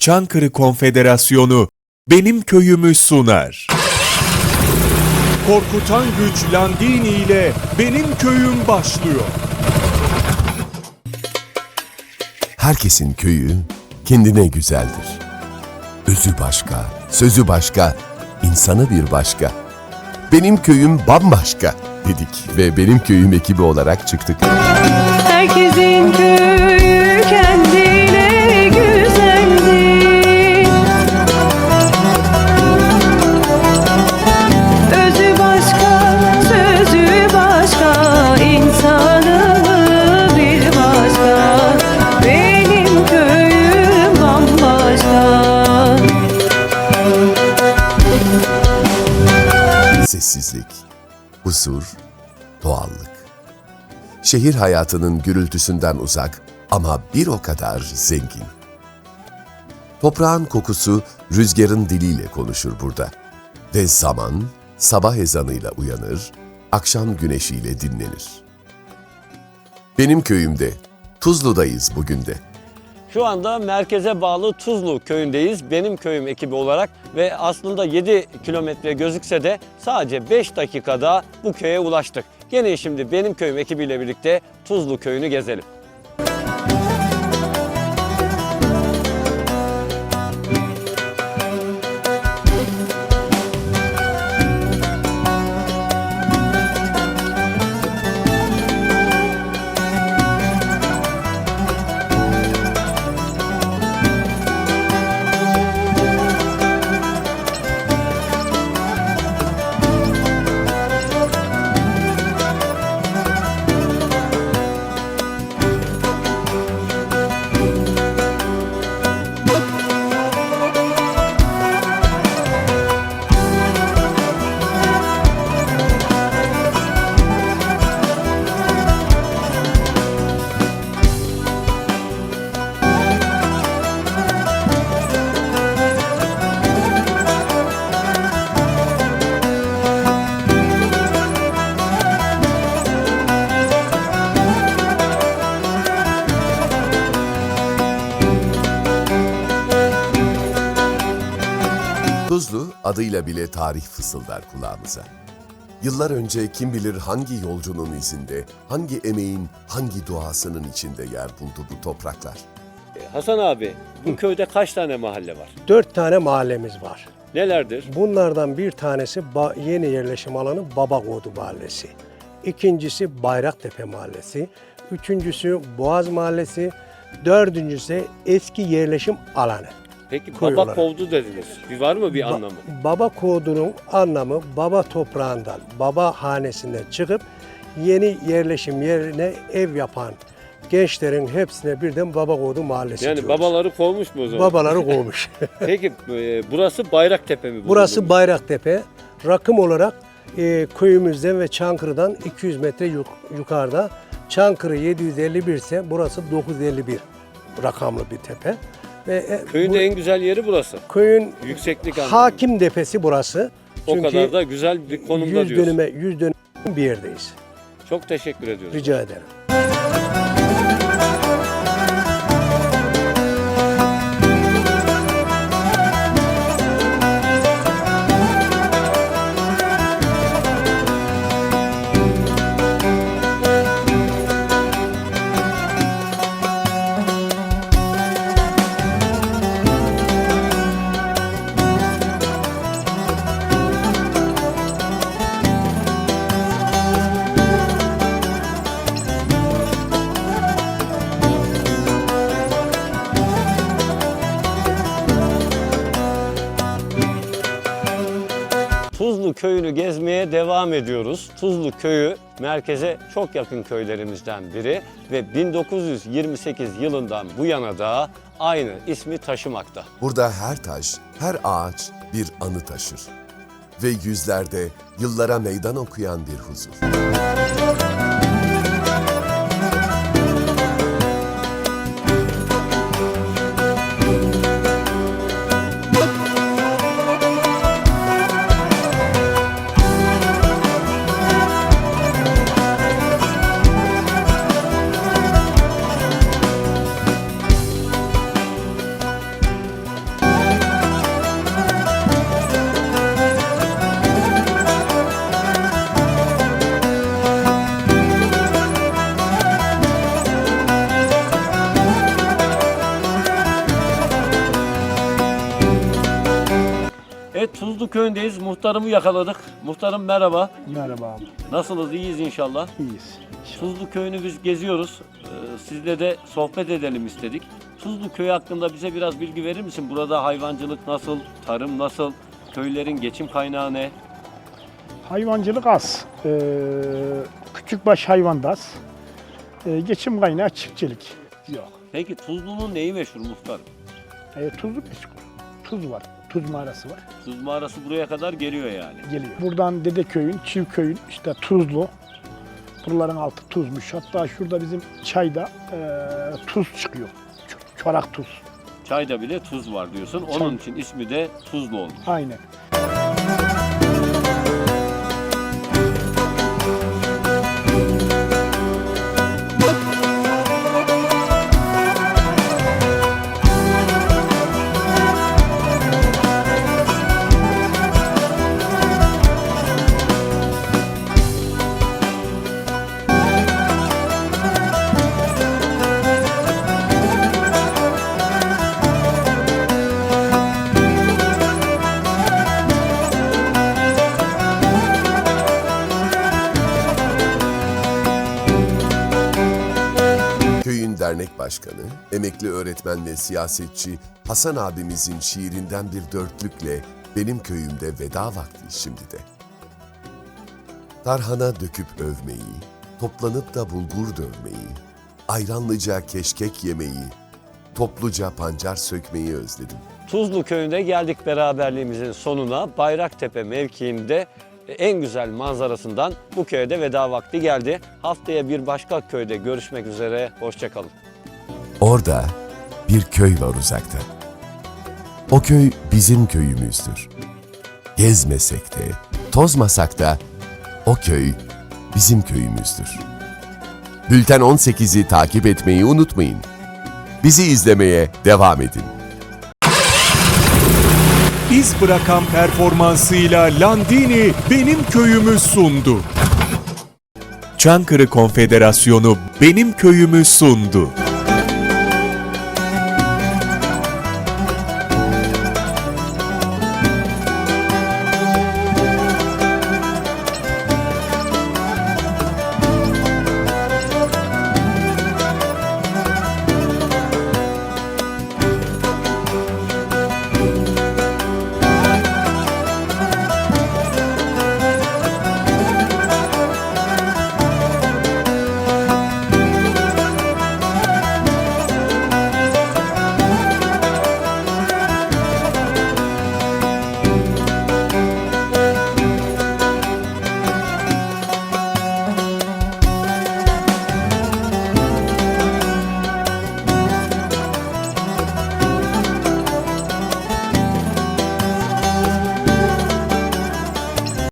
Çankırı Konfederasyonu Benim Köyümü sunar. Korkutan Güç Landini ile Benim Köyüm başlıyor. Herkesin köyü kendine güzeldir. Özü başka, sözü başka, insanı bir başka. Benim köyüm bambaşka dedik ve benim köyüm ekibi olarak çıktık. Herkesin köyü Sessizlik, huzur, doğallık. Şehir hayatının gürültüsünden uzak ama bir o kadar zengin. Toprağın kokusu rüzgarın diliyle konuşur burada. Ve zaman sabah ezanıyla uyanır, akşam güneşiyle dinlenir. Benim köyümde, Tuzlu'dayız bugün de. Şu anda merkeze bağlı Tuzlu köyündeyiz. Benim köyüm ekibi olarak ve aslında 7 kilometre gözükse de sadece 5 dakikada bu köye ulaştık. Gene şimdi benim köyüm ekibiyle birlikte Tuzlu köyünü gezelim. Adıyla bile tarih fısıldar kulağımıza. Yıllar önce kim bilir hangi yolcunun izinde, hangi emeğin, hangi duasının içinde yer buldu bu topraklar. E, Hasan abi bu köyde kaç tane mahalle var? Dört tane mahallemiz var. Nelerdir? Bunlardan bir tanesi ba- yeni yerleşim alanı Babakoğdu Mahallesi. İkincisi Bayraktepe Mahallesi. Üçüncüsü Boğaz Mahallesi. Dördüncüsü eski yerleşim alanı. Peki Koy baba kovdu dediniz. Bir var mı bir Ba- anlamı? baba koğdunun anlamı baba toprağından, baba hanesinden çıkıp yeni yerleşim yerine ev yapan gençlerin hepsine birden Baba Koğdu Mahallesi Yani diyoruz. babaları kovmuş mu o zaman? Babaları kovmuş. Peki e, burası Bayraktepe mi? Burası? Bayraktepe. Rakım olarak e, köyümüzden ve Çankırı'dan 200 metre yuk- yukarıda. Çankırı 751 ise burası 951 rakamlı bir tepe. Ve e, Köyün bu- en güzel yeri burası. köyün Yükseklik anlamında. hakim tepesi burası. O Çünkü kadar da güzel bir konumda 100 diyorsun. dönüme 100 dönüm bir yerdeyiz. Çok teşekkür ediyoruz. Rica ederim. Tuzlu köyünü gezmeye devam ediyoruz. Tuzlu köyü merkeze çok yakın köylerimizden biri ve 1928 yılından bu yana da aynı ismi taşımakta. Burada her taş, her ağaç bir anı taşır. Ve yüzlerde yıllara meydan okuyan bir huzur. Tuzlu köyündeyiz. Muhtarımı yakaladık. Muhtarım merhaba. Merhaba abi. Nasılsınız? İyiyiz inşallah. İyiyiz. Tuzlu köyünü biz geziyoruz. Ee, sizle de sohbet edelim istedik. Tuzlu köyü hakkında bize biraz bilgi verir misin? Burada hayvancılık nasıl, tarım nasıl, köylerin geçim kaynağı ne? Hayvancılık az. Ee, küçükbaş hayvan da az. Ee, geçim kaynağı çiftçilik. Yok. Peki Tuzlu'nun neyi meşhur muhtarım? Ee, tuzlu. Tuz var. Tuz mağarası var. Tuz mağarası buraya kadar geliyor yani. Geliyor. Buradan Dedeköy'ün, Çivköy'ün işte tuzlu. Buraların altı tuzmuş. Hatta şurada bizim çayda ee, tuz çıkıyor. Çorak tuz. Çayda bile tuz var diyorsun. Onun için ismi de Tuzlu olmuş. Aynen. Başkanı, emekli öğretmen ve siyasetçi Hasan abimizin şiirinden bir dörtlükle benim köyümde veda vakti şimdi de. Tarhana döküp övmeyi, toplanıp da bulgur dövmeyi, ayranlıca keşkek yemeyi, topluca pancar sökmeyi özledim. Tuzlu köyünde geldik beraberliğimizin sonuna. Bayraktepe mevkiinde en güzel manzarasından bu köyde veda vakti geldi. Haftaya bir başka köyde görüşmek üzere. Hoşçakalın. Orada bir köy var uzakta. O köy bizim köyümüzdür. Gezmesek de, tozmasak da o köy bizim köyümüzdür. Bülten 18'i takip etmeyi unutmayın. Bizi izlemeye devam edin. İz bırakan performansıyla Landini benim köyümü sundu. Çankırı Konfederasyonu benim köyümü sundu.